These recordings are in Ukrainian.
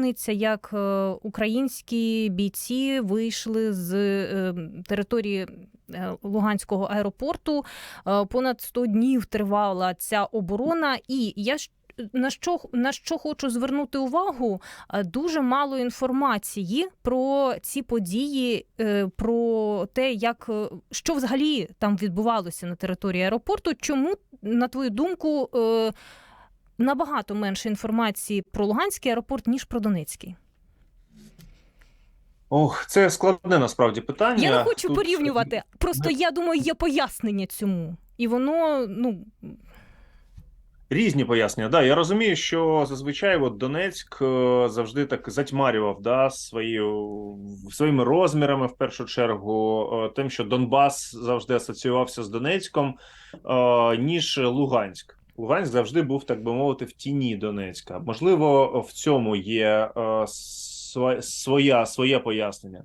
річниця, як е, українські бійці вийшли з е, території е, Луганського аеропорту. Понад 100 днів тривала ця оборона, і я на що на що хочу звернути увагу, дуже мало інформації про ці події, про те, як що взагалі там відбувалося на території аеропорту. Чому, на твою думку, набагато менше інформації про Луганський аеропорт, ніж про Донецький? Ох, це складне насправді питання. Я не хочу Тут- порівнювати. Просто я думаю, є пояснення цьому, і воно ну Різні пояснення. Да, я розумію, що зазвичай от Донецьк е, завжди так затьмарював да, свою, своїми розмірами, в першу чергу, е, тим, що Донбас завжди асоціювався з Донецьком, е, ніж Луганськ. Луганськ завжди був, так би мовити, в тіні Донецька. Можливо, в цьому є е, своя, своє пояснення.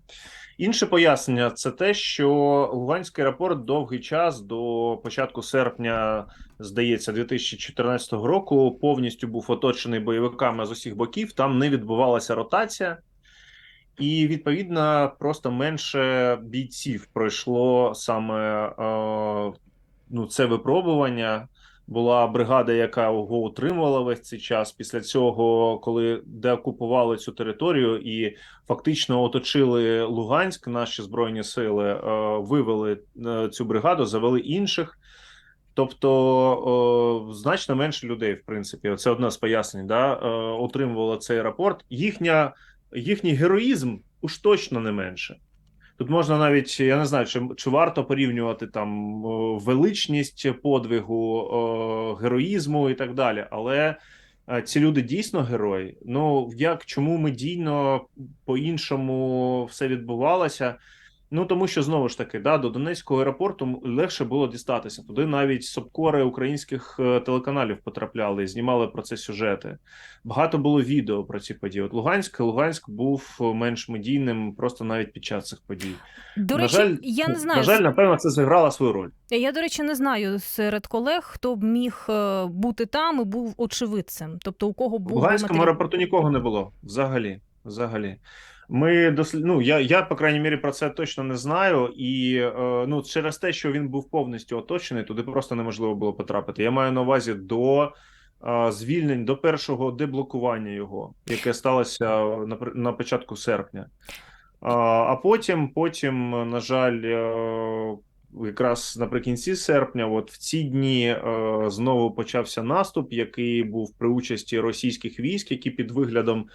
Інше пояснення це те, що Луганський аеропорт довгий час до початку серпня здається, 2014 року повністю був оточений бойовиками з усіх боків. Там не відбувалася ротація, і відповідно просто менше бійців пройшло саме е, ну, це випробування. Була бригада, яка його утримувала весь цей час. Після цього, коли деокупували цю територію і фактично оточили Луганськ, наші збройні сили е, вивели е, цю бригаду, завели інших. Тобто значно менше людей, в принципі, це одне з пояснень, да, е, отримувало цей аеропорт. Їхня, їхній героїзм уж точно не менше. Тут можна навіть, я не знаю, чи, чи варто порівнювати там величність подвигу, героїзму і так далі. Але е, ці люди дійсно герої. Ну як чому медійно по-іншому все відбувалося? Ну тому що знову ж таки, да, до Донецького аеропорту легше було дістатися. Туди навіть сопкори українських е, телеканалів потрапляли і знімали про це сюжети. Багато було відео про ці події. От Луганськ, Луганськ був менш медійним просто навіть під час цих подій. до на речі, жаль, я не знаю. На жаль, напевно, це зіграло свою роль. Я, до речі, не знаю серед колег, хто б міг е, бути там і був очевидцем. Тобто, у кого В Луганському матеріал. аеропорту нікого не було. Взагалі. Взагалі. Ми дослід... ну, я, я, по крайній мірі, про це точно не знаю. І е, ну, через те, що він був повністю оточений, туди просто неможливо було потрапити. Я маю на увазі до е, звільнень, до першого деблокування його, яке сталося на, на початку серпня. А, а потім, потім, на жаль, е, якраз наприкінці серпня, от в ці дні е, знову почався наступ, який був при участі російських військ, які під виглядом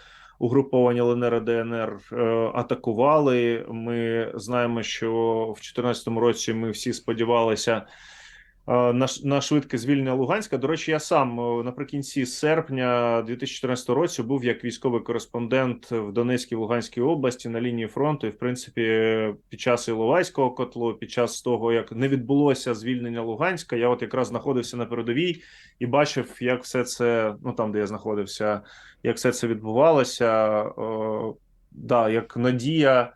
угруповання ЛНР ДНР е, атакували. Ми знаємо, що в 2014 році ми всі сподівалися на, на швидке звільнення Луганська. До речі, я сам е, наприкінці серпня 2014 році був як військовий кореспондент в Донецькій Луганській області на лінії фронту. І в принципі, під час Іловайського котлу, під час того, як не відбулося звільнення Луганська, я от якраз знаходився на передовій і бачив, як все це, ну там, де я знаходився, як все це відбувалося. Е, да, як надія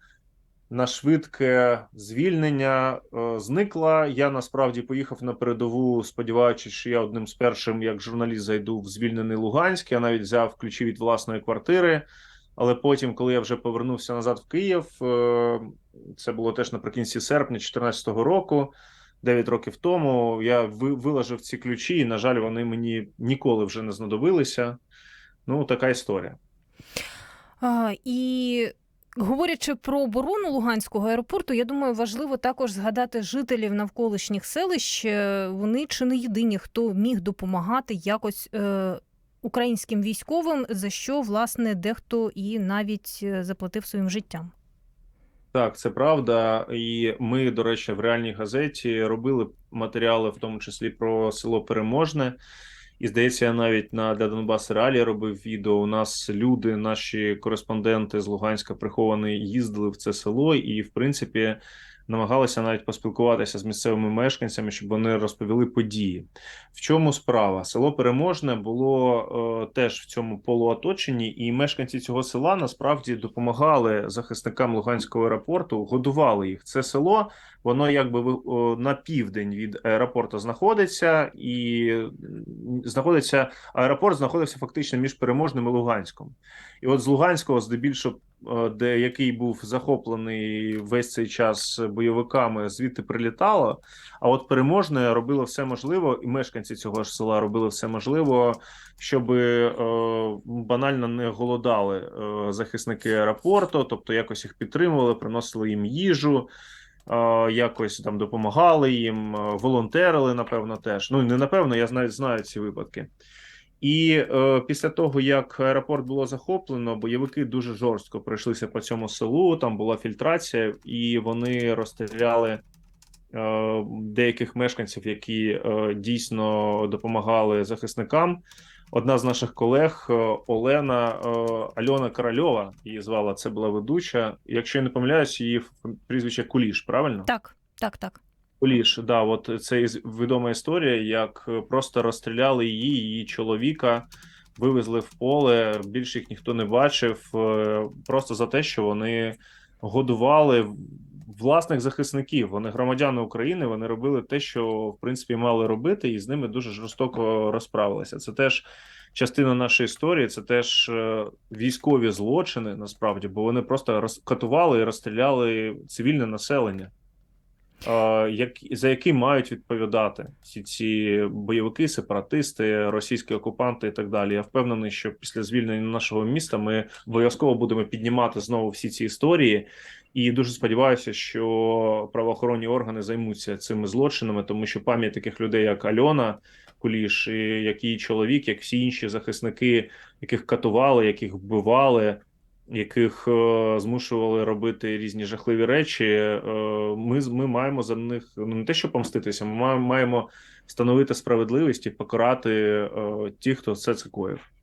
на швидке звільнення е, зникла. Я насправді поїхав на передову, сподіваючись, що я одним з першим, як журналіст, зайду в звільнений Луганськ. Я навіть взяв ключі від власної квартири. Але потім, коли я вже повернувся назад в Київ, е, це було теж наприкінці серпня 2014 року. 9 років тому я ви- виложив ці ключі, і, на жаль, вони мені ніколи вже не знадобилися. Ну, така історія. А, і говорячи про оборону Луганського аеропорту, я думаю, важливо також згадати жителів навколишніх селищ. Е, Вони чи не єдині, хто міг допомагати якось. Е, Українським військовим, за що власне дехто і навіть е, заплатив своїм життям. Так, це правда. І ми, до речі, в реальній газеті робили матеріали, в тому числі про село Переможне. І здається, я навіть на для Донбас Реалі робив відео. У нас люди, наші кореспонденти з Луганська приховані, їздили в це село, і в принципі намагалися навіть поспілкуватися з місцевими мешканцями, щоб вони розповіли події. В чому справа? Село Переможне було е, теж в цьому полуоточенні, і мешканці цього села насправді допомагали захисникам Луганського аеропорту, годували їх. Це село, воно якби на південь від аеропорту знаходиться, і знаходиться аеропорт знаходився фактично між Переможним і Луганськом. І от з Луганського, здебільшого, де який був захоплений весь цей час бойовиками, звідти прилітало. А от переможне робило все можливо, і мешканці цього ж села робили все можливо, щоб е, банально не голодали е, захисники аеропорту, тобто якось їх підтримували, приносили їм їжу. е, Якось там допомагали їм, е, волонтерили, напевно, теж. Ну не напевно, я знаю, знаю ці випадки. І е, після того, як аеропорт було захоплено, бойовики дуже жорстко пройшлися по цьому селу. Там була фільтрація, і вони розстріляли е, деяких мешканців, які е, дійсно допомагали захисникам. Одна з наших колег е, Олена е, Альона Корольова, її звала, це була ведуча. Якщо я не помиляюсь, її прізвище Куліш, правильно? Так, так, так. Куліш, да, от це відома історія, як е, просто розстріляли її, її чоловіка, вивезли в поле. Більше їх ніхто не бачив, е, просто за те, що вони годували власних захисників. Вони громадяни України, вони робили те, що в принципі мали робити, і з ними дуже жорстоко розправилися. Це теж частина нашої історії, це теж е, військові злочини, насправді, бо вони просто розкатували і розстріляли цивільне населення як, за які мають відповідати всі ці бойовики, сепаратисти, російські окупанти і так далі. Я впевнений, що після звільнення нашого міста ми обов'язково будемо піднімати знову всі ці історії. І дуже сподіваюся, що правоохоронні органи займуться цими злочинами, тому що пам'ять таких людей, як Альона Куліш, і як її чоловік, як всі інші захисники, яких катували, яких вбивали, яких е, змушували робити різні жахливі речі. Е, ми, ми маємо за них ну, не те, що помститися, ми маємо, встановити справедливість і покарати е, ті, хто це коїв.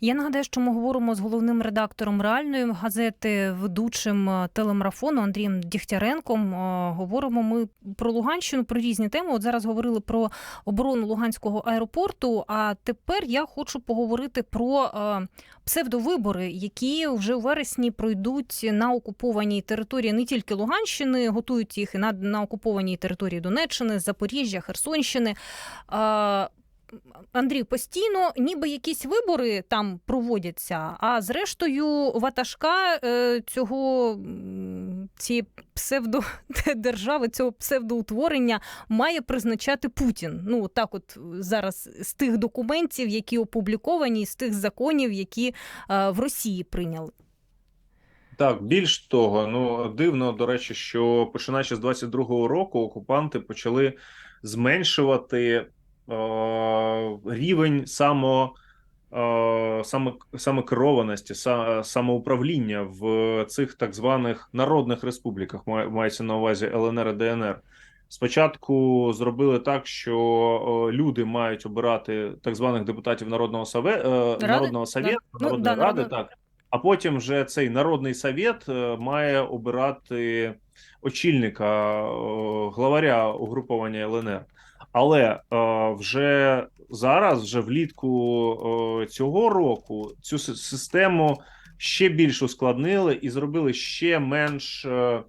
Я нагадаю, що ми говоримо з головним редактором реальної газети, ведучим е, телемарафону Андрієм Дігтяренком. Е, Говоримо ми про Луганщину, про різні теми. От зараз говорили про оборону Луганського аеропорту. А тепер я хочу поговорити про е, псевдовибори, які вже у вересні пройдуть на окупованій території не тільки Луганщини, готують їх і на, на окупованій території Донеччини, Запоріжжя, Херсонщини. Андрій, постійно ніби якісь вибори там проводяться, а зрештою ватажка е, цього цієї псевдодержави, цього псевдоутворення має призначати Путін. Ну так, от зараз з тих документів, які опубліковані, з тих законів, які е, в Росії прийняли. Так, більш того, ну дивно, до речі, що починаючи з 22-го року окупанти почали зменшувати рівень само, е, самокерованості, самоуправління в цих так званих народних республіках, мається на увазі ЛНР і ДНР. Спочатку зробили так, що е, люди мають обирати так званих депутатів народного сове, е, народного совєту, Ну, народної да, ради, народного- так. А потім вже цей народний совєт е, має обирати очільника, е, главаря угруповання ЛНР. Але е, вже зараз, вже влітку е, цього року, цю систему ще більш ускладнили і зробили ще менш е,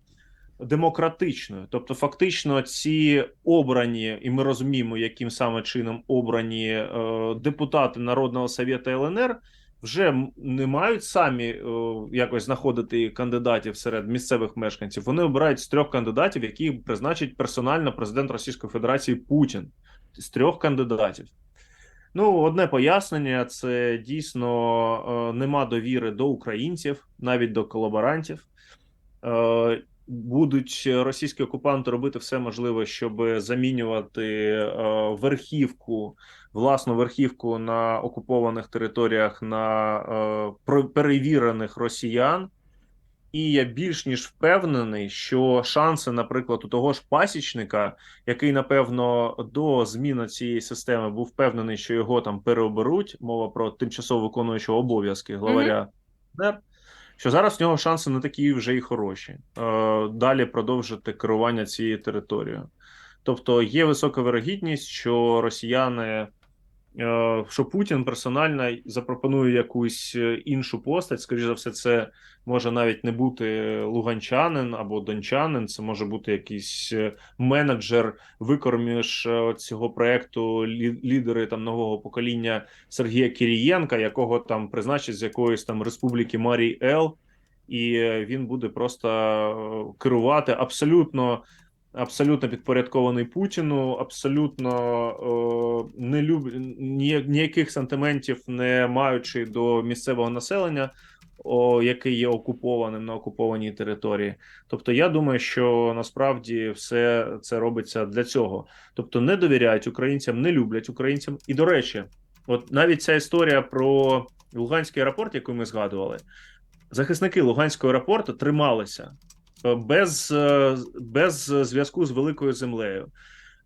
демократичною. Тобто, фактично, ці обрані, і ми розуміємо, яким саме чином обрані е, депутати Народного совєта ЛНР вже не мають самі е, якось знаходити кандидатів серед місцевих мешканців. Вони обирають з трьох кандидатів, які призначить персонально президент Російської Федерації Путін. З трьох кандидатів. Ну, одне пояснення: це дійсно е, нема довіри до українців, навіть до колаборантів. Будуть російські окупанти робити все можливе, щоб замінювати е, верхівку, власну верхівку на окупованих територіях на е, перевірених росіян. І я більш ніж впевнений, що шанси, наприклад, у того ж пасічника, який напевно до зміни цієї системи був впевнений, що його там переоберуть, мова про тимчасово виконуючого обов'язки главаря ДНР, що зараз в нього шанси не такі вже й хороші е, далі продовжити керування цією територією. Тобто є висока вирогідність, що росіяни, що Путін персонально запропонує якусь е, іншу постать. Скоріше за все, це може навіть не бути луганчанин або дончанин, це може бути якийсь е, менеджер, викорміш е, цього проекту лідери там нового покоління Сергія Кірієнка, якого там призначать з якоїсь там республіки Марій Ел, і е, він буде просто е, керувати абсолютно. Абсолютно підпорядкований Путіну, абсолютно е, не люб... ніяких сантиментів не маючи до місцевого населення, о, яке є окупованим на окупованій території. Тобто, я думаю, що насправді все це робиться для цього. Тобто, не довіряють українцям, не люблять українцям. І до речі, от навіть ця історія про Луганський аеропорт, яку ми згадували, захисники Луганського аеропорту трималися без, е, без зв'язку з великою землею,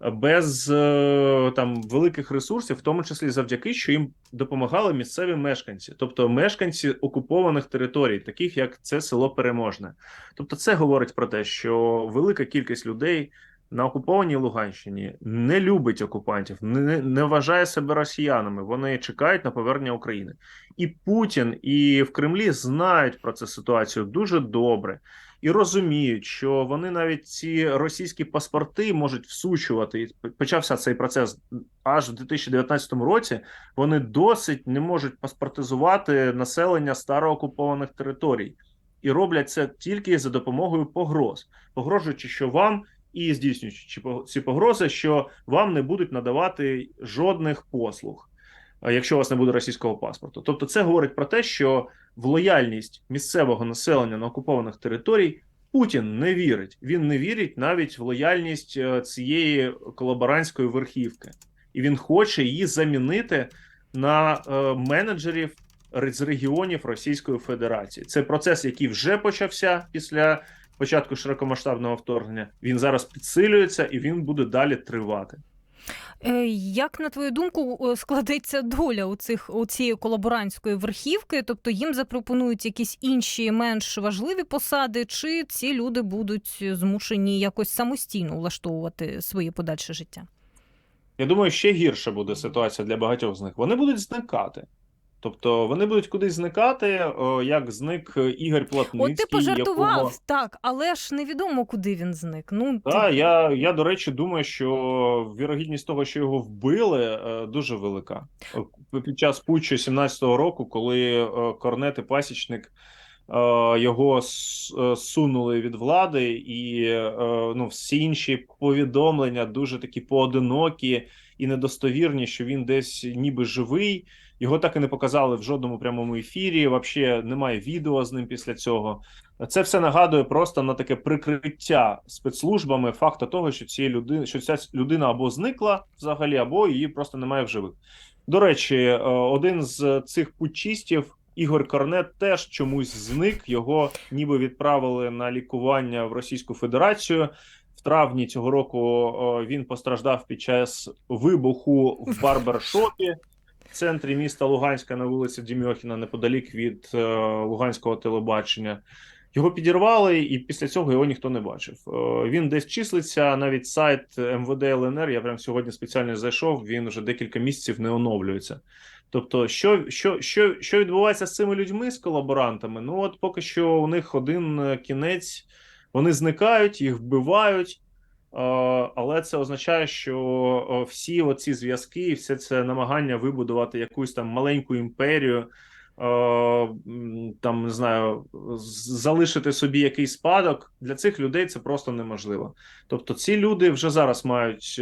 е, без е, там великих ресурсів, в тому числі завдяки, що їм допомагали місцеві мешканці, тобто мешканці окупованих територій, таких як це село Переможне. Тобто, це говорить про те, що велика кількість людей. На окупованій Луганщині не любить окупантів, не, не вважає себе росіянами. Вони чекають на повернення України. І Путін, і в Кремлі знають про цю ситуацію дуже добре і розуміють, що вони навіть ці російські паспорти можуть всучувати. І почався цей процес аж в 2019 році. Вони досить не можуть паспортизувати населення староокупованих територій, і роблять це тільки за допомогою погроз, погрожуючи, що вам. І здійснюючи ці погрози, що вам не будуть надавати жодних послуг якщо у вас не буде російського паспорту. Тобто, це говорить про те, що в лояльність місцевого населення на окупованих територій Путін не вірить. Він не вірить навіть в лояльність е, цієї колаборантської верхівки, і він хоче її замінити на е, менеджерів з регіонів Російської Федерації. Це процес, який вже почався після початку широкомасштабного вторгнення. Він зараз підсилюється і він буде далі тривати. Е, Як на твою думку е, складеться доля у цих у цієї колаборантської верхівки? Тобто їм запропонують якісь інші менш важливі посади, чи ці люди будуть змушені якось самостійно влаштовувати своє подальше життя? Я думаю, ще гірша буде ситуація для багатьох з них. Вони будуть зникати. Тобто вони будуть кудись зникати, о, як зник Ігор Платницький. От ти пожартував, якого... так, але ж невідомо, куди він зник. Ну Так, ти... я, я, до речі, думаю, що вірогідність того, що його вбили, е, дуже велика. Е, Під час путчу 17-го року, коли е, Корнет і Пасічник е, його е, сунули від влади, і е, ну, всі інші повідомлення дуже такі поодинокі і недостовірні, що він десь ніби живий. Його так і не показали в жодному прямому ефірі. Взагалі немає відео з ним після цього. Це все нагадує просто на таке прикриття спецслужбами факту того, що цієї людини, що ця людина або зникла взагалі, або її просто немає в живих. До речі, е, один з цих путчистів, Ігор Корнет, теж чомусь зник. Його ніби відправили на лікування в Російську Федерацію. В травні цього року е, він постраждав під час вибуху в барбершопі центрі міста Луганська на вулиці Дімьохіна, неподалік від е, Луганського телебачення. Його підірвали, і після цього його ніхто не бачив. Е, Він десь числиться. Навіть сайт МВД ЛНР. Я прям сьогодні спеціально зайшов. Він вже декілька місяців не оновлюється. Тобто, що що, що, що відбувається з цими людьми, з колаборантами? Ну от поки що у них один е, кінець, вони зникають, їх вбивають. Е, Але це означає, що е, всі оці зв'язки, і все це намагання вибудувати якусь там маленьку імперію, е, там не знаю, залишити собі якийсь спадок для цих людей це просто неможливо. Тобто, ці люди вже зараз мають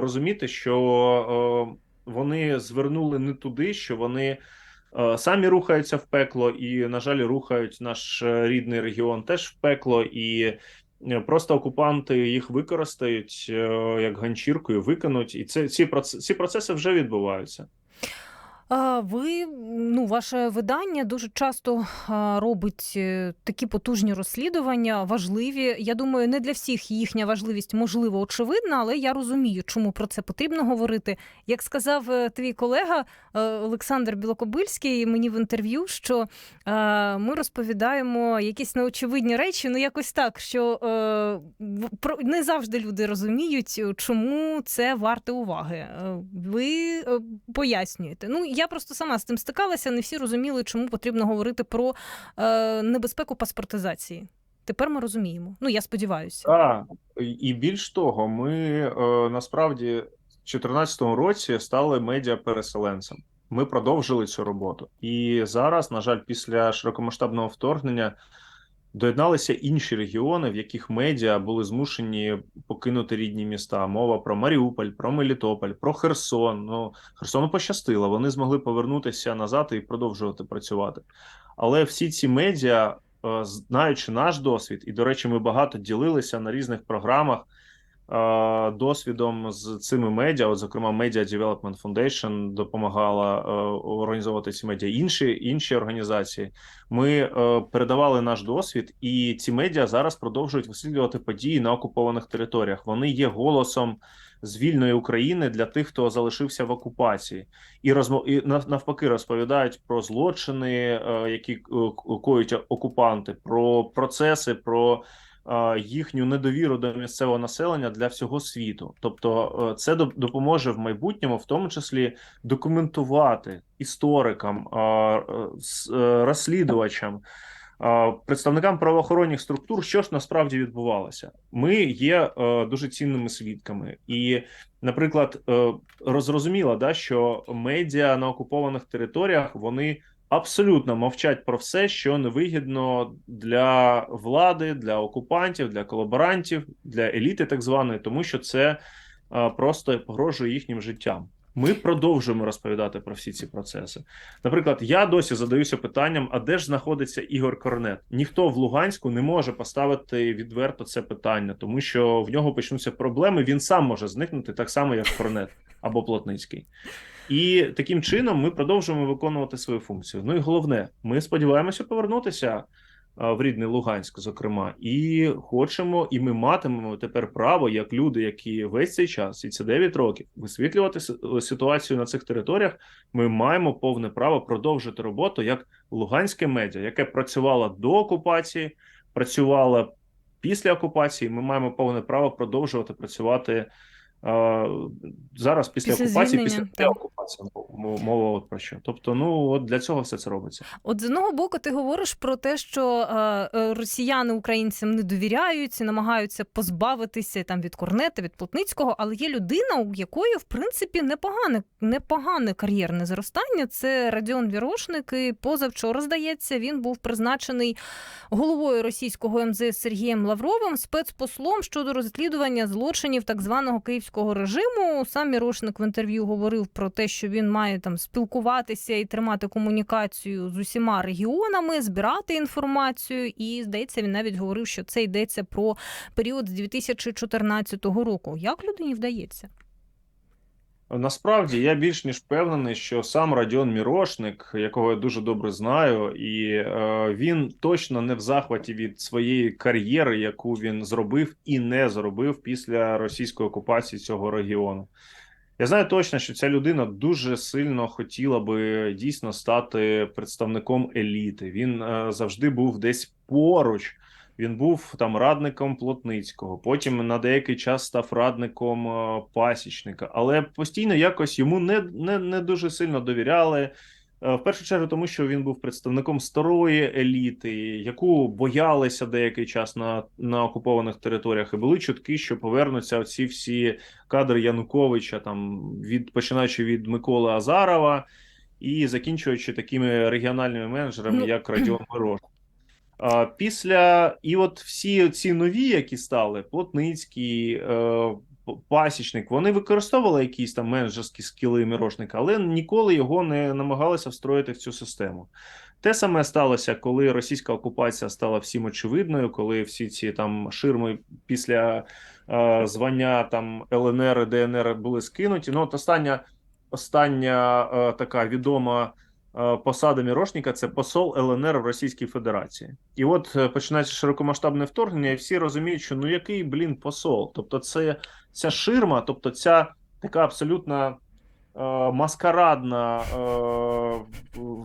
розуміти, що вони звернули не туди, що вони. Самі рухаються в пекло, і, на жаль, рухають наш рідний регіон теж в пекло, і просто окупанти їх використають е, як ганчіркою, викинуть, і це ці ці процеси вже відбуваються. Ви ну, ваше видання дуже часто робить е, такі потужні розслідування, важливі. Я думаю, не для всіх їхня важливість можливо очевидна, але я розумію, чому про це потрібно говорити. Як сказав е, твій колега е, Олександр Білокобильський мені в інтерв'ю, що ми розповідаємо якісь неочевидні речі, ну якось так, що не завжди люди розуміють, чому це варте уваги. Ви пояснюєте. Ну я просто сама з цим стикалася. Не всі розуміли, чому потрібно говорити про е, небезпеку паспортизації. Тепер ми розуміємо. Ну я сподіваюся. Так, і більш того, ми е, насправді в 2014 році стали медіа-переселенцем. Ми продовжили цю роботу. І зараз, на жаль, після широкомасштабного вторгнення доєдналися інші регіони, в яких медіа були змушені покинути рідні міста. Мова про Маріуполь, про Мелітополь, про Херсон. Ну, Херсону пощастило, вони змогли повернутися назад і продовжувати працювати. Але всі ці медіа е, знаючи наш досвід, і, до речі, ми багато ділилися на різних програмах досвідом з цими медіа. От, зокрема, Media Development Foundation допомагала е, організовувати ці медіа. Інші інші організації. Ми е, передавали наш досвід, і ці медіа зараз продовжують висвітлювати події на окупованих територіях. Вони є голосом з вільної України для тих, хто залишився в окупації, і розмо... і нав- навпаки розповідають про злочини, е, які коють окупанти, про процеси, про їхню недовіру до місцевого населення для всього світу. Тобто, е, це доп- допоможе в майбутньому, в тому числі документувати історикам, е, е, розслідувачам. Представникам правоохоронних структур, що ж насправді відбувалося, ми є дуже цінними свідками, і, наприклад, розрозуміло, да, що медіа на окупованих територіях вони абсолютно мовчать про все, що невигідно для влади, для окупантів, для колаборантів, для еліти, так званої, тому що це е, просто погрожує їхнім життям. Ми продовжуємо розповідати про всі ці процеси. Наприклад, я досі задаюся питанням: а де ж знаходиться Ігор Корнет? Ніхто в Луганську не може поставити відверто це питання, тому що в нього почнуться проблеми. Він сам може зникнути так само, як Корнет або Плотницький. І таким чином ми продовжуємо виконувати свою функцію. Ну і головне, ми сподіваємося повернутися в рідний Луганськ, зокрема, і хочемо, і ми матимемо тепер право, як люди, які весь цей час, і це 9 років, висвітлювати ситуацію на цих територіях. Ми маємо повне право продовжити роботу як луганське медіа, яке працювало до окупації, працювало після окупації. Ми маємо повне право продовжувати працювати. Зараз після, Після окупації, після так. окупації м- мова от про що. Тобто, ну от для цього все це робиться. От з одного боку, ти говориш про те, що е, росіяни українцям не довіряють, намагаються позбавитися там від Корнета, від Плотницького, але є людина, у якої в принципі непогане, непогане кар'єрне зростання. Це Радіон Вірошник. І позавчора здається, він був призначений головою російського МЗС Сергієм Лавровим спецпослом щодо розслідування злочинів так званого київського режиму. Сам Мірошник в інтерв'ю говорив про те, що він має там спілкуватися і тримати комунікацію з усіма регіонами, збирати інформацію. І здається, він навіть говорив, що це йдеться про період з 2014 року. Як людині вдається? Насправді я більш ніж впевнений, що сам Радіон Мірошник, якого я дуже добре знаю, і е, він точно не в захваті від своєї кар'єри, яку він зробив і не зробив після російської окупації цього регіону. Я знаю точно, що ця людина дуже сильно хотіла би дійсно стати представником еліти. Він е, завжди був десь поруч. Він був там радником Плотницького, потім на деякий час став радником е, пасічника, але постійно якось йому не, не, не дуже сильно довіряли. Е, В першу чергу, тому що він був представником старої еліти, яку боялися деякий час на, на окупованих територіях, і були чутки, що повернуться ці всі кадри Януковича, там від починаючи від Миколи Азарова і закінчуючи такими регіональними менеджерами, Ну, як Радіон Мирош. Після і от всі ці нові, які стали, Плотницький, е, Пасічник, вони використовували якісь там менеджерські скіли Мірошника, але ніколи його не намагалися встроїти в цю систему. Те саме сталося, коли російська окупація стала всім очевидною, коли всі ці там ширми після е, звання там ЛНР і ДНР були скинуті. Ну, от остання остання е, така відома посада Мірошника це посол ЛНР в Російській Федерації. І от е, починається широкомасштабне вторгнення, і всі розуміють, що ну який блін посол? Тобто, це ця ширма, тобто ця така абсолютно е, маскарадна, е,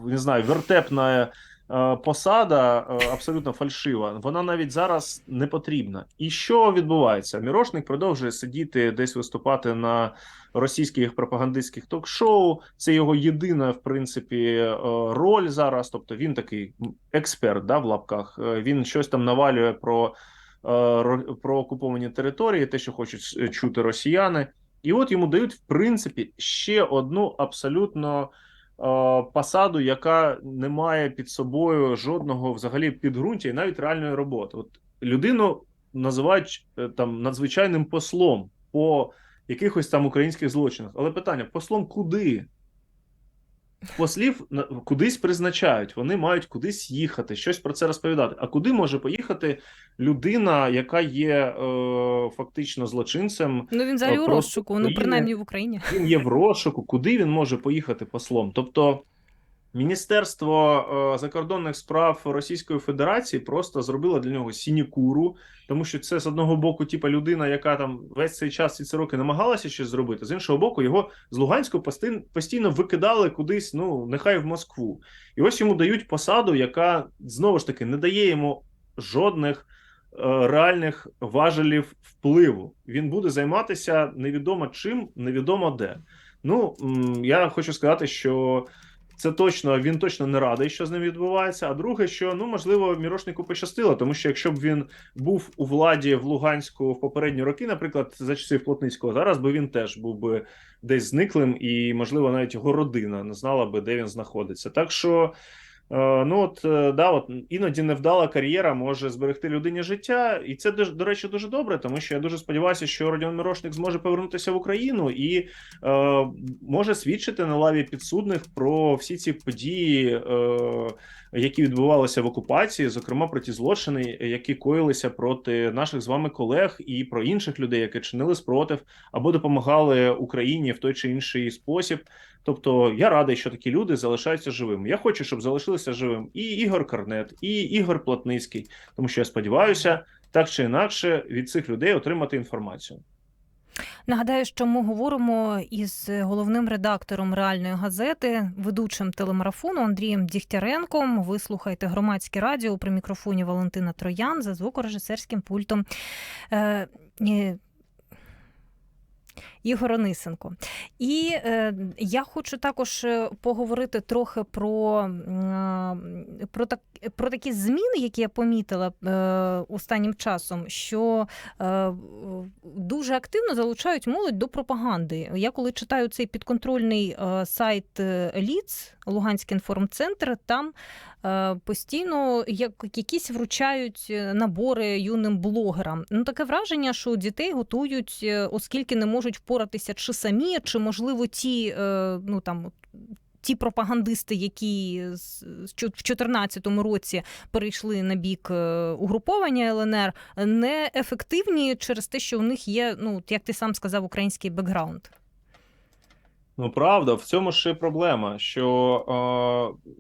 не знаю, вертепна. Е, Посада е, абсолютно фальшива. Вона навіть зараз не потрібна. І що відбувається? Мірошник продовжує сидіти десь виступати на російських пропагандистських ток-шоу. Це його єдина, в принципі, е, роль зараз. Тобто він такий експерт, да, в лапках. Він щось там навалює про, про окуповані території, те, що хочуть чути росіяни. І от йому дають, в принципі, ще одну абсолютно посаду, яка не має під собою жодного взагалі підґрунтя і навіть реальної роботи. От людину називають е, там надзвичайним послом по якихось там українських злочинах. Але питання: послом куди? Послів кудись призначають, вони мають кудись їхати, щось про це розповідати. А куди може поїхати людина, яка є е, фактично злочинцем? Ну він взагалі Е, у розшуку, ну принаймні в Україні. Він є в розшуку, куди він може поїхати послом? Тобто, Міністерство е, закордонних справ Російської Федерації просто зробило для нього сінікуру, тому що це з одного боку, типа людина, яка там весь цей час ці ці роки намагалася щось зробити. З іншого боку, його з Луганську постійно, викидали кудись, ну нехай в Москву. І ось йому дають посаду, яка знову ж таки не дає йому жодних е, реальних важелів впливу. Він буде займатися невідомо чим, невідомо де. Ну я хочу сказати, що це точно він точно не радий, що з ним відбувається. А друге, що ну можливо, Мірошнику пощастило, тому що якщо б він був у владі в Луганську в попередні роки, наприклад, за часів Плотницького, зараз би він теж був би десь зниклим, і можливо навіть його родина не знала би, де він знаходиться. Так що. Е, Ну, от е, да, от іноді невдала кар'єра може зберегти людині життя, і це до речі дуже добре, тому що я дуже сподіваюся, що Родіон Мирошник зможе повернутися в Україну і е, може свідчити на лаві підсудних про всі ці події, е, які відбувалися в окупації, зокрема про ті злочини, які коїлися проти наших з вами колег і про інших людей, які чинили спротив або допомагали Україні в той чи інший спосіб. Тобто я радий, що такі люди залишаються живими. Я хочу, щоб залишилися живим і Ігор Корнет, і Ігор Плотницький, тому що я сподіваюся, так чи інакше від цих людей отримати інформацію. Нагадаю, що ми говоримо із головним редактором реальної газети, ведучим телемарафону Андрієм Дігтяренком. Ви слухаєте громадське радіо при мікрофоні Валентина Троян за звукорежисерським пультом. Е, е, Ігор Онисенко. І е, я хочу також е, поговорити трохи про, м, про, так, про такі зміни, які я помітила е, останнім часом, що е, дуже активно залучають молодь до пропаганди. Я коли читаю цей підконтрольний е, сайт е, ЛІЦ, Луганський інформцентр, там е, постійно як якісь вручають е, набори юним блогерам. Ну таке враження, що дітей готують, е, оскільки не можуть впоратися чи самі, чи можливо ті е, ну там. Ті пропагандисти, які в 2014 році перейшли на бік е, угруповання ЛНР, не ефективні через те, що у них є, ну як ти сам сказав, український бекграунд. Ну правда, в цьому ж і проблема, що е,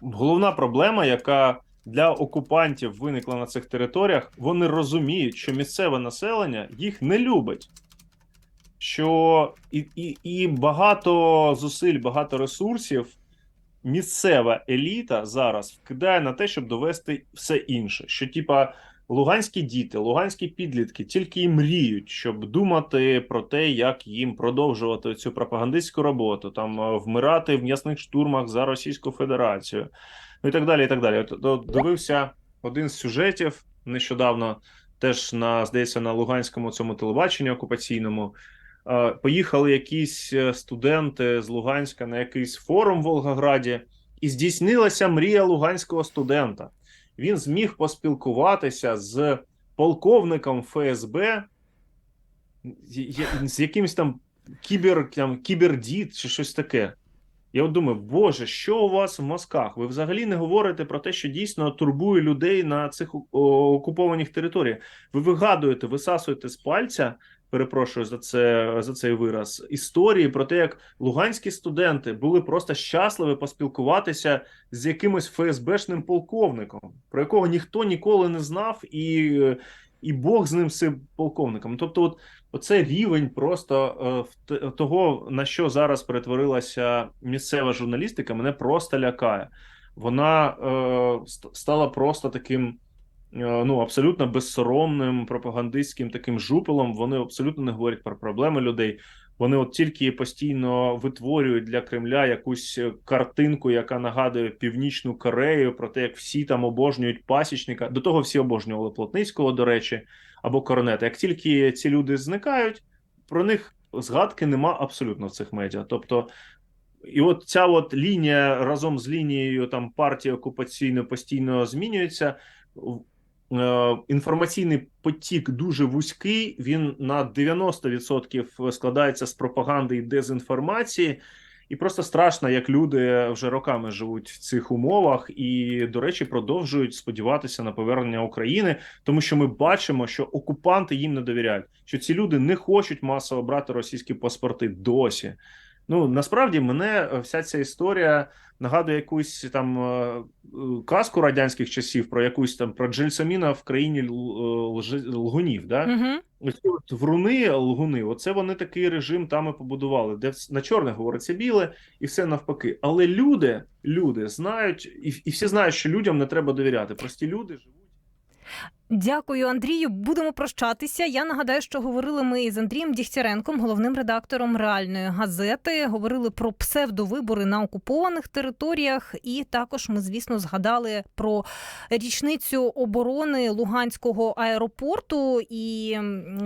головна проблема, яка для окупантів виникла на цих територіях, вони розуміють, що місцеве населення їх не любить. Що і, і, і багато зусиль, багато ресурсів місцева еліта зараз вкидає на те, щоб довести все інше. Що, типа, луганські діти, луганські підлітки тільки і мріють, щоб думати про те, як їм продовжувати цю пропагандистську роботу, там е, вмирати в м'ясних штурмах за Російську Федерацію, ну і так далі. І так далі. От, от дивився один з сюжетів нещодавно, теж на здається на луганському цьому телебаченні окупаційному. Поїхали якісь е, студенти з Луганська на якийсь форум в Волгограді, і здійснилася мрія луганського студента. Він зміг поспілкуватися з полковником ФСБ, з якимось там кібер, там, кібердід чи щось таке. Я думаю, Боже, що у вас в мозках? Ви взагалі не говорите про те, що дійсно турбує людей на цих окупованих територіях. Ви вигадуєте, висасуєте з пальця перепрошую за це за цей вираз. Історії про те, як луганські студенти були просто щасливі поспілкуватися з якимось ФСБшним полковником, про якого ніхто ніколи не знав, і, і Бог з ним цим полковником. Тобто, от оце рівень просто е, того, на що зараз перетворилася місцева журналістика, мене просто лякає. Вона е, стала просто таким. е, Ну, абсолютно безсоромним пропагандистським таким жупелом. Вони абсолютно не говорять про проблеми людей. Вони от тільки постійно витворюють для Кремля якусь е, картинку, яка нагадує Північну Корею, про те, як всі там обожнюють пасічника. До того всі обожнювали Плотницького, до речі, або Корнета. Як тільки ці люди зникають, про них згадки нема абсолютно в цих медіа. Тобто, і от ця от лінія разом з лінією там партії окупаційної постійно змінюється. Е, Інформаційний потік дуже вузький. Він на 90% складається з пропаганди і дезінформації. І просто страшно, як люди вже роками живуть в цих умовах, і, до речі, продовжують сподіватися на повернення України, тому що ми бачимо, що окупанти їм не довіряють, що ці люди не хочуть масово брати російські паспорти досі. Ну насправді мене е, вся ця історія нагадує якусь там е, е, казку радянських часів про якусь там про Джельсаміна в країні лгунів. Да? Угу. Оці от вруни, лгуни, оце вони такий режим там і побудували, де на чорне говориться біле, і все навпаки. Але люди, люди знають, і, і всі знають, що людям не треба довіряти. Прості люди живуть. Дякую, Андрію. Будемо прощатися. Я нагадаю, що говорили ми із Андрієм Дігтяренком, головним редактором реальної газети. Говорили про псевдовибори на окупованих територіях, і також ми, звісно, згадали про річницю оборони Луганського аеропорту. І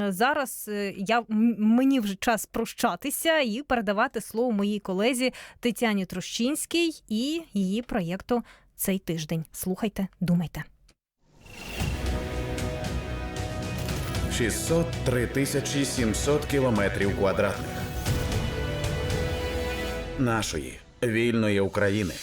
зараз е, я мені вже час прощатися і передавати слово моїй колезі Тетяні Трощинській і її проєкту цей тиждень. Слухайте, думайте. 603 тисячі 700 кілометрів квадратних нашої вільної України.